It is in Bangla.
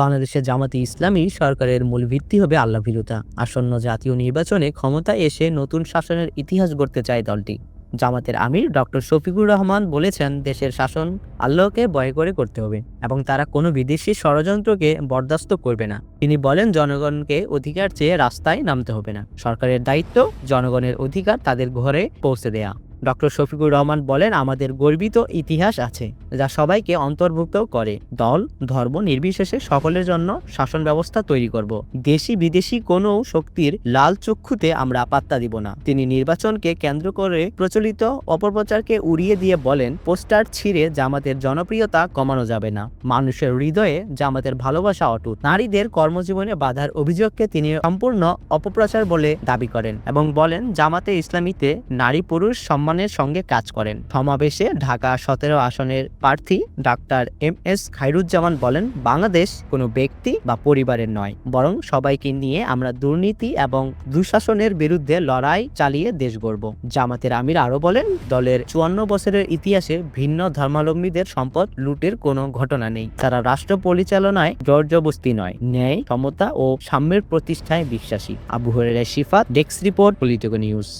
বাংলাদেশের জামাতি ইসলামী সরকারের মূল ভিত্তি হবে আল্লাহ ভীরুতা। আসন্ন জাতীয় নির্বাচনে ক্ষমতায় এসে নতুন শাসনের ইতিহাস গড়তে চায় দলটি। জামাতের আমির ডক্টর শফিকুর রহমান বলেছেন, দেশের শাসন আল্লাহকে ভয় করে করতে হবে এবং তারা কোনো বিদেশি ষড়যন্ত্রকে বরদাস্ত করবে না। তিনি বলেন, জনগণকে অধিকার চেয়ে রাস্তায় নামতে হবে না। সরকারের দায়িত্ব জনগণের অধিকার তাদের ঘরে পৌঁছে দেয়া। ডক্টর শফিকুর রহমান বলেন, আমাদের গর্বিত ইতিহাস আছে, যা সবাইকে অন্তর্ভুক্ত করে। দল, ধর্ম নির্বিশেষে সকলের জন্য শাসন ব্যবস্থা তৈরি করব। দেশি বিদেশি কোনো শক্তির লাল চক্ষুতে আমরা পাত্তা দিব না। তিনি নির্বাচনকে কেন্দ্র করে প্রচলিত অপপ্রচারকে উড়িয়ে দিয়ে বলেন, পোস্টার ছিঁড়ে জামাতের জনপ্রিয়তা কমানো যাবে না। মানুষের হৃদয়ে জামাতের ভালোবাসা অটুট। নারীদের কর্মজীবনে বাধার অভিযোগকে তিনি সম্পূর্ণ অপপ্রচার বলে দাবি করেন এবং বলেন, জামাতে ইসলামীতে নারী পুরুষ সম্মানের সঙ্গে কাজ করেন। সমাবেশে ঢাকা সতেরো আসনের প্রার্থী ডাক্তার এম এস খাইরুজ্জামান বলেন, বাংলাদেশ কোনো ব্যক্তি বা পরিবারের নয়, বরং সবাইকে নিয়ে আমরা দুর্নীতি এবং দুঃশাসনের বিরুদ্ধে লড়াই চালিয়ে দেশ গড়ব। জামাতের আমির আরও বলেন, দলের চুয়ান্ন বছরের ইতিহাসে ভিন্ন ধর্মাবলম্বীদের সম্পদ লুটের কোনো ঘটনা নেই। তারা রাষ্ট্র পরিচালনায় জর্জবস্তি নয়, ন্যায়, সমতা ও সাম্যের প্রতিষ্ঠায় বিশ্বাসী। Abu Horer Shifat desk report, Politico news.